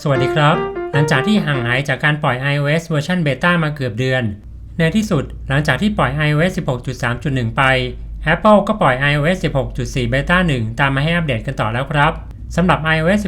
สวัสดีครับ หลังจากที่ห่างหายจากการปล่อย iOS เวอร์ชันเบต้ามาเกือบเดือน ในที่สุดหลังจากที่ปล่อย iOS 16.3.1 ไป Apple ก็ปล่อย iOS 16.4เบต้า1ตามมาให้อัปเดตกันต่อแล้วครับสำหรับ iOS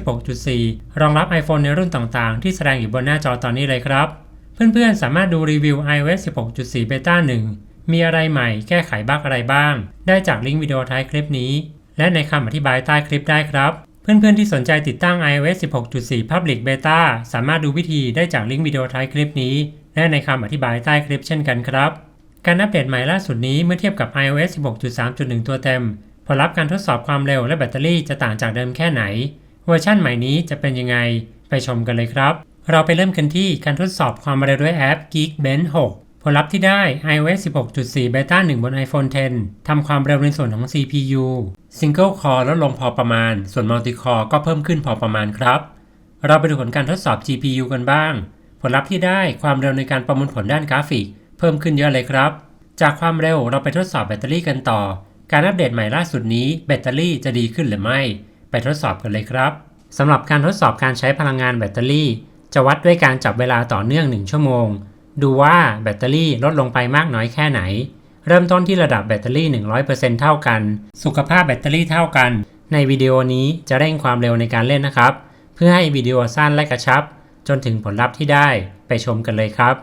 16.4 รองรับ iPhone ในรุ่นต่างๆ ที่แสดงอยู่บนหน้าจอตอนนี้เลยครับ เพื่อนๆ สามารถดูรีวิว iOS 16.4เบต้า1มีอะไรใหม่แก้ไขบั๊กอะไรบ้าง ได้จากลิงก์วิดีโอท้ายคลิปนี้ และในคำอธิบายใต้คลิปได้ครับ เพื่อนๆที่สนใจติดตั้ง iOS 16.4 Public Beta สามารถดูวิธีได้จากลิงก์วิดีโอท้ายคลิปนี้ และในคำอธิบายใต้คลิปเช่นกันครับ การอัปเดตใหม่ล่าสุดนี้เมื่อเทียบกับ iOS 16.3.1 ตัวเต็ม ผลลัพธ์การทดสอบความเร็วและแบตเตอรี่จะต่างจากเดิมแค่ไหน เวอร์ชั่นใหม่นี้จะเป็นยังไง ไปชมกันเลยครับ เราไปเริ่มกันที่การทดสอบความเร็วด้วยแอป Geekbench 6 ผลลัพธ์ที่ได้ iOS 16.4 Beta 1 บน iPhone 10ทำความเร็วในส่วนของ CPU Single Core ลดลงพอประมาณ ส่วน Multi Core ก็เพิ่มขึ้นพอประมาณครับ เราไปดูผลการทดสอบ GPU กันบ้าง ผลลัพธ์ที่ได้ความเร็วในการประมวลผลด้านกราฟิก เพิ่มขึ้นเยอะเลยครับ จากความเร็วเราไปทดสอบแบตเตอรี่กันต่อ การอัปเดตใหม่ล่าสุดนี้แบตเตอรี่จะดีขึ้นหรือไม่ ไปทดสอบกันเลยครับสำหรับการทดสอบการใช้พลังงานแบตเตอรี่ จะวัดด้วยการจับเวลาต่อเนื่อง 1 ชั่วโมง ดูว่าแบตเตอรี่ลดลงไปมากน้อยแค่ไหน เริ่มต้นที่ระดับแบตเตอรี่ 100%เท่ากัน สุขภาพแบตเตอรี่เท่ากัน ในวิดีโอนี้จะเร่งความเร็วในการเล่นนะครับ เพื่อให้วิดีโอสั้นและกระชับ จนถึงผลลัพธ์ที่ได้ไปชมกันเลยครับ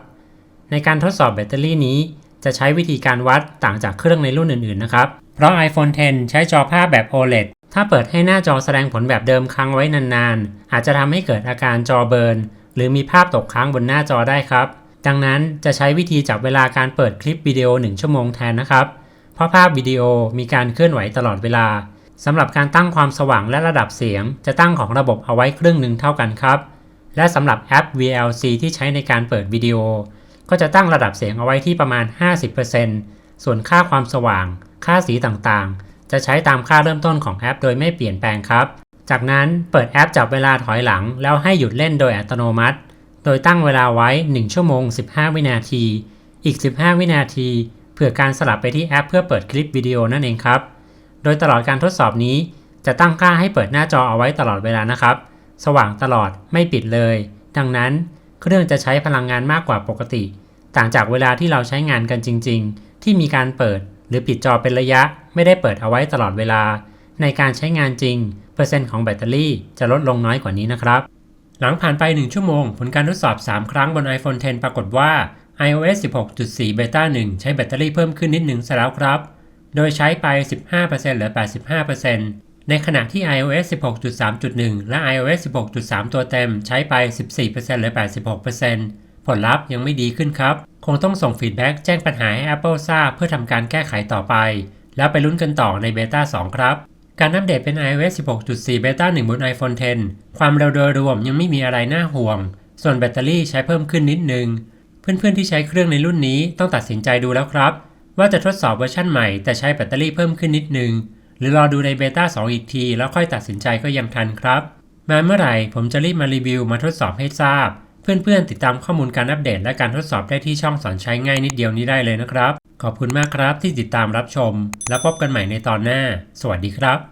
ในการทดสอบแบตเตอรี่นี้ จะใช้วิธีการวัดต่างจากเครื่องในรุ่นอื่นๆนะครับ เพราะ iPhone 10 ใช้จอภาพแบบ OLED ถ้าเปิดให้หน้าจอแสดงผลแบบเดิมค้างไว้นานๆ อาจจะทำให้เกิดอาการจอเบิร์นหรือมีภาพตกค้างบนหน้าจอได้ครับ ดังนั้นจะใช้วิธีจับเวลาการเปิดคลิปวิดีโอ 1 ชั่วโมงแทนนะครับ เพราะภาพวิดีโอมีการเคลื่อนไหวตลอดเวลาสำหรับการตั้งความสว่างและระดับเสียง จะตั้งของระบบเอาไว้ครึ่งหนึ่งเท่ากันครับ และสำหรับแอป VLC ที่ใช้ในการเปิดวิดีโอ ก็จะตั้งระดับเสียงเอาไว้ที่ประมาณ 50%ส่วนค่าความสว่าง ค่าสีต่างๆ จะใช้ตามค่าเริ่มต้นของแอป โดยไม่เปลี่ยนแปลงครับ จากนั้นเปิดแอปจับเวลาถอยหลัง แล้วให้หยุดเล่นโดยอัตโนมัติ โดยตั้งเวลาไว้ 1 ชั่วโมง 15 วินาที อีก 15 วินาทีเพื่อการสลับไปที่แอปเพื่อเปิดคลิปวิดีโอนั่นเองครับ โดยตลอดการทดสอบนี้ จะตั้งค่าให้เปิดหน้าจอเอาไว้ตลอดเวลานะครับ สว่างตลอดไม่ปิดเลย ดังนั้นเครื่องจะใช้พลังงานมากกว่าปกติ ต่างจากเวลาที่เราใช้งานกันจริง ๆ ที่มีการเปิด หรือปิดจอเป็นระยะ ไม่ได้เปิดเอาไว้ตลอดเวลา ในการใช้งานจริง เปอร์เซ็นต์ของแบตเตอรี่จะลดลงน้อยกว่านี้นะครับ หลังผ่านไป 1 ชั่วโมง ผลการทดสอบ 3 ครั้งบน iPhone 10 ปรากฏว่า iOS 16.4 Beta 1 ใช้แบตเตอรี่เพิ่มขึ้นนิดหนึ่งซะแล้วครับ โดยใช้ไป 15%เหลือ 85%ในขณะที่ iOS 16.3.1 และ iOS 16.3 ตัวเต็มใช้ไป 14%เหลือ 86%ผลลัพธ์ยังไม่ดีขึ้นครับ คงต้องส่งฟีดแบ็กแจ้งปัญหาให้ Apple ทราบเพื่อทำการแก้ไขต่อไป แล้วไปลุ้นกันต่อในเบต้า2ครับ การอัปเดตเป็น iOS 16.4 Beta 1 บน iPhone 10 ความเร็วโดยรวมยังไม่มีอะไรน่าห่วง ส่วนแบตเตอรี่ใช้เพิ่มขึ้นนิดนึง เพื่อนๆที่ใช้เครื่องในรุ่นนี้ต้องตัดสินใจดูแล้วครับ ว่าจะทดสอบเวอร์ชันใหม่แต่ใช้แบตเตอรี่เพิ่มขึ้นนิดนึง หรือรอดูในเบต้า2 อีกที แล้วค่อยตัดสินใจก็ยังทันครับ มาเมื่อไหร่ผมจะรีบมารีวิวมาทดสอบให้ทราบ เพื่อนๆ ติดตามข้อมูลการอัปเดตและการทดสอบได้ที่ช่องสอนใช้ง่ายนิดเดียวนี้ได้เลยนะครับ ขอบคุณมากครับที่ติดตามรับชม แล้วพบกันใหม่ในตอนหน้า สวัสดีครับ